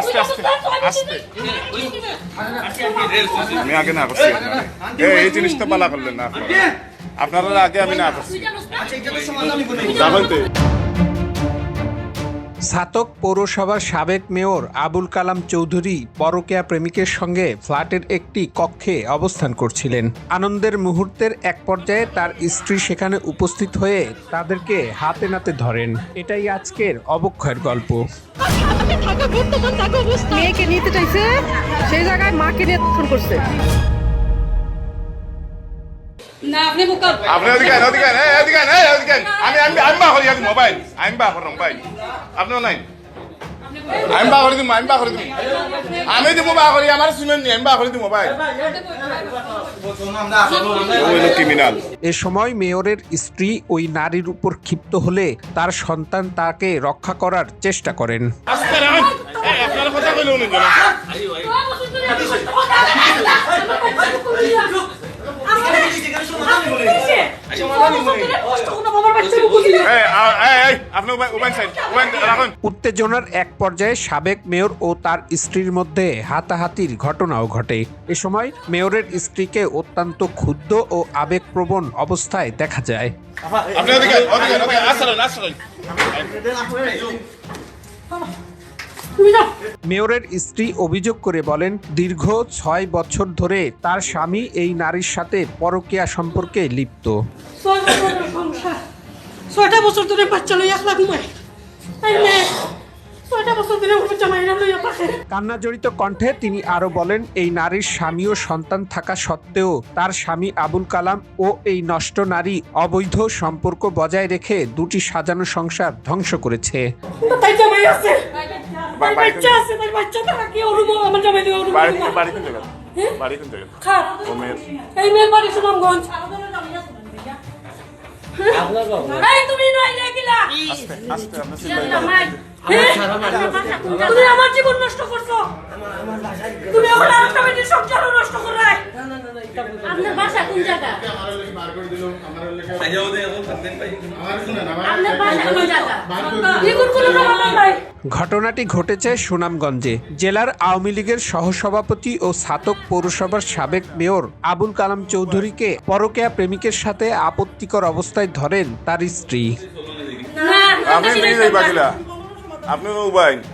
আস্তে, আস্তে, আস্তে। আমি আগে না করছি। এই জিনিসটা পালা করলেন না আপনারা। আপনারা আগে আমি না করছি যাবেন তো ছাতক পৌরসভার সাবেক মেয়র আবুল কালাম চৌধুরী পরকীয়া প্রেমিকের সঙ্গে ফ্ল্যাটের একটি কক্ষে অবস্থান করছিলেন। আনন্দের মুহূর্তের এক পর্যায়ে তার স্ত্রী সেখানে উপস্থিত হয়ে তাদেরকে হাতে নাতে ধরেন। এটাই আজকের অবক্ষয়ের গল্প। মেয়েকে নিতে চাইছে সেই জায়গায় মাকে নিয়ে ফোন করছে। না আপনি মুখ আপনি করি মোবাইল আমি বা করলাম ভাই আপনিও নাই আমি বা করে দিম আমি বা করে দিম আমি দিব বা করি আমার শুনেন নি আমি বা করে ওই ক্রিমিনাল এ সময় মেয়রের স্ত্রী ওই নারীর উপর ক্ষিপ্ত হলে তার সন্তান তাকে রক্ষা করার চেষ্টা করেন। আপনার কথা কইলে উনি উত্তেজনার এক পর্যায়ে সাবেক মেয়র ও তার স্ত্রীর মধ্যে হাতাহাতির ঘটনাও ঘটে। এ সময় মেয়রের স্ত্রীকে অত্যন্ত ক্ষুব্ধ ও আবেগপ্রবণ অবস্থায় দেখা যায়। মেয়রের স্ত্রী অভিযোগ করে বলেন দীর্ঘ ছয় বছর ধরে তার স্বামী এই নারীর সাথে পরকীয়া সম্পর্কে লিপ্ত। ছয়টা বছর ধরে বাচ্চা লইয়া খেলা ঘুমায় পাখে। কান্নাজড়িত কণ্ঠে তিনি আরও বলেন এই নারীর স্বামী ও সন্তান থাকা সত্ত্বেও তার স্বামী আবুল কালাম ও এই নষ্ট নারী অবৈধ সম্পর্ক বজায় রেখে দুটি সাজানো সংসার ধ্বংস করেছে। এই মেয়ের বাড়ি সুনামগঞ্জ তুমি হ্যাঁ? আমার জীবন নষ্ট করছ তুমি আমার মেয়ের সংসারও নষ্ট করাই আপনার বাসা কোন জায়গা? ঘটনাটি ঘটেছে সুনামগঞ্জে। জেলার আওয়ামী লীগের সহসভাপতি ও ছাতক পৌরসভার সাবেক মেয়র আবুল কালাম চৌধুরীকে পরকেয়া প্রেমিকের সাথে আপত্তিকর অবস্থায় ধরেন তার স্ত্রী। আপনি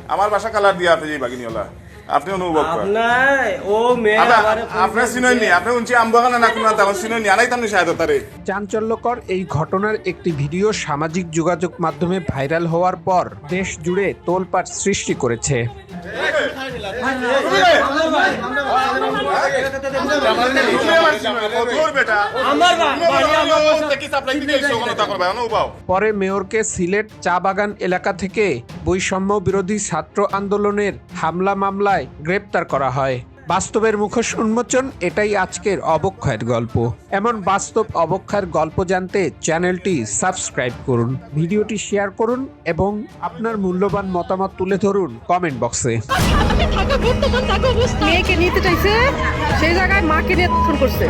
আমার বাসা কালার দিয়ে আপনি যাই বাকিনি ওলা আপনি অনুভব করেন। আপনার ও মেয়ে আপনি চিনেন নি আপনি উনছি আমবাগানা না কোনো তখন চিনেন নি আনাই তামনি সাহায্য তারে। চাঞ্চল্যকর এই ঘটনার একটি ভিডিও সামাজিক যোগাযোগ মাধ্যমে ভাইরাল হওয়ার পর দেশ জুড়ে তোলপাট সৃষ্টি করেছে। পরে মেয়রকে সিলেট চা বাগান এলাকা থেকে বৈষম্য বিরোধী ছাত্র আন্দোলনের হামলা মামলায় গ্রেপ্তার করা হয়। বাস্তবের মুখোশ উন্মোচন, এটাই আজকের অবক্ষয়ের গল্প। এমন বাস্তব অবক্ষয়ের গল্প জানতে চ্যানেলটি সাবস্ক্রাইব করুন, ভিডিওটি শেয়ার করুন এবং আপনার মূল্যবান মতামত তুলে ধরুন কমেন্ট বক্সে। মেয়েকে নিতে চাইছে, সেই জায়গায় মাকে নিয়ে করছে।